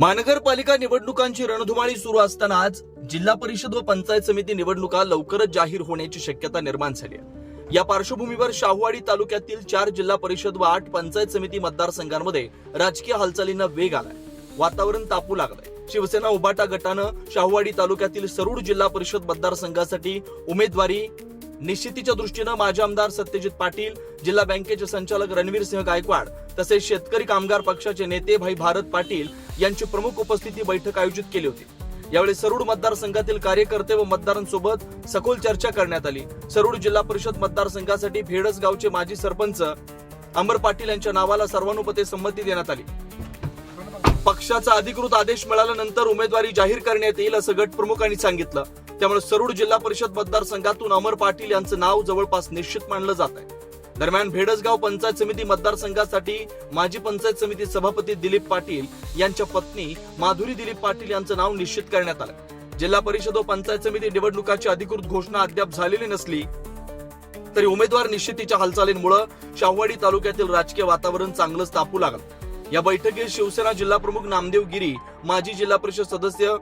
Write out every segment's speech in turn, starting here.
महानगरपालिका निवडणुकांची रणधुमाळी सुरू असताना आज जिल्हा परिषद व पंचायत समिती निवडणुका लवकरच जाहीर होण्याची शक्यता निर्माण झाली आहे. या पार्श्वभूमीवर शाहूवाडी तालुक्यातील चार जिल्हा परिषद व आठ पंचायत समिती मतदारसंघांमध्ये राजकीय हालचालींना वेग आलाय. वातावरण तापू लागलंय. शिवसेना उबाटा गटानं शाहूवाडी तालुक्यातील सरूड जिल्हा परिषद मतदारसंघासाठी उमेदवारी निश्चितीच्या दृष्टीनं माजी आमदार सत्यजित पाटील जिल्हा बँकेचे संचालक रणवीर सिंह गायकवाड तसेच शेतकरी कामगार पक्षाचे नेते भाई भारत पाटील यांची प्रमुख उपस्थिती बैठक आयोजित केली होती. यावेळी सरूड मतदारसंघातील कार्यकर्ते व मतदारांसोबत सखोल चर्चा करण्यात आली. सरूड जिल्हा परिषद मतदारसंघासाठी भेडस गावचे माजी सरपंच अमर पाटील यांच्या नावाला सर्वानुपते संमती देण्यात आली. पक्षाचा अधिकृत आदेश मिळाल्यानंतर उमेदवारी जाहीर करण्यात येईल असं गट प्रमुखांनी सांगितलं. त्यामुळे सरूड जिल्हा परिषद मतदारसंघातून अमर पाटील यांचं नाव जवळपास निश्चित मानलं जात आहे. दरम्यान भेडसगाव पंचायत समिती मतदारसंघासाठी माजी पंचायत समिती सभापती दिलीप पाटील यांच्या पत्नी माधुरी दिलीप पाटील यांचं नाव निश्चित करण्यात आलं. जिल्हा परिषद व पंचायत समिती निवडणुकाची अधिकृत घोषणा अद्याप झालेली नसली तरी उमेदवार निश्चितीच्या हालचालींमुळे शाहवाडी तालुक्यातील राजकीय वातावरण चांगलंच तापू लागलं. या बैठकीत शिवसेना जिल्हाप्रमुख नामदेव गिरी माजी जिल्हा परिषद सदस्य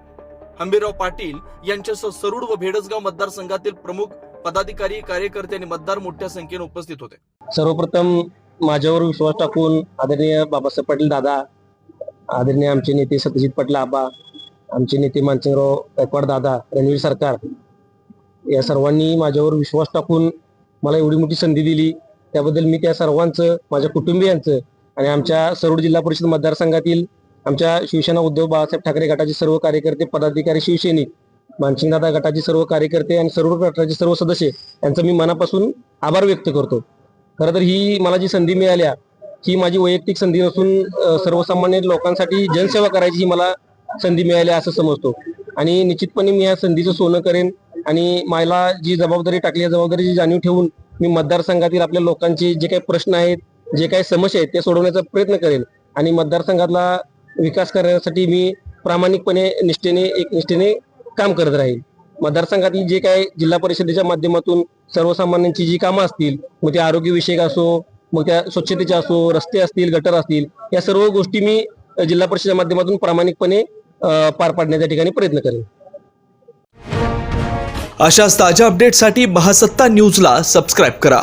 हंबीरराव पाटील यांच्यासह सरूड व भेडसगाव मतदारसंघातील प्रमुख पदाधिकारी कार्यकर्ते आणि मतदार मोठ्या संख्येने उपस्थित होते. सर्वप्रथम माझ्यावर विश्वास टाकून आदरणीय बाबासाहेब पाटील दादा आदरणीय आमचे नेते सत्यजित पाटील आबा आमचे नेते मानसिंगराव गायकवाड दादा रणवीर सरकार या सर्वांनी माझ्यावर विश्वास टाकून मला एवढी मोठी संधी दिली. त्याबद्दल मी त्या सर्वांचं माझ्या कुटुंबियांचं आणि आमच्या सरोड जिल्हा परिषद मतदारसंघातील आमच्या शिवसेना उद्धव बाळासाहेब ठाकरे गटाचे सर्व कार्यकर्ते पदाधिकारी शिवसैनिक मानसिंगदादा गटाचे सर्व कार्यकर्ते आणि सर्व गटाचे सर्व सदस्य यांचं मी मनापासून आभार व्यक्त करतो. खरं तर ही मला जी संधी मिळाल्या ही माझी वैयक्तिक संधी नसून सर्वसामान्य लोकांसाठी जनसेवा करायची ही मला संधी मिळाली असं समजतो. आणि निश्चितपणे मी या संधीचं सोनं करेन आणि मला जी जबाबदारी टाकली या जबाबदारीची जाणीव ठेवून मी मतदारसंघातील आपल्या लोकांचे जे काही प्रश्न आहेत जे काही समस्या आहेत ते सोडवण्याचा प्रयत्न करेन. आणि मतदारसंघातला विकास करण्यासाठी मी प्रामाणिकपणे निष्ठेने एक निष्ठेने काम करत राहील. मतदारसंघातील जे काही जिल्हा परिषदेच्या माध्यमातून सर्वसामान्यांची जी कामं असतील मग ते आरोग्यविषयक असो मग त्या स्वच्छतेचे असो रस्ते असतील गटर असतील या सर्व गोष्टी मी जिल्हा परिषदेच्या माध्यमातून प्रामाणिकपणे पार पाडण्याच्या ठिकाणी प्रयत्न करेन. अशाच ताज्या अपडेटसाठी महासत्ता न्यूजला सबस्क्राईब करा.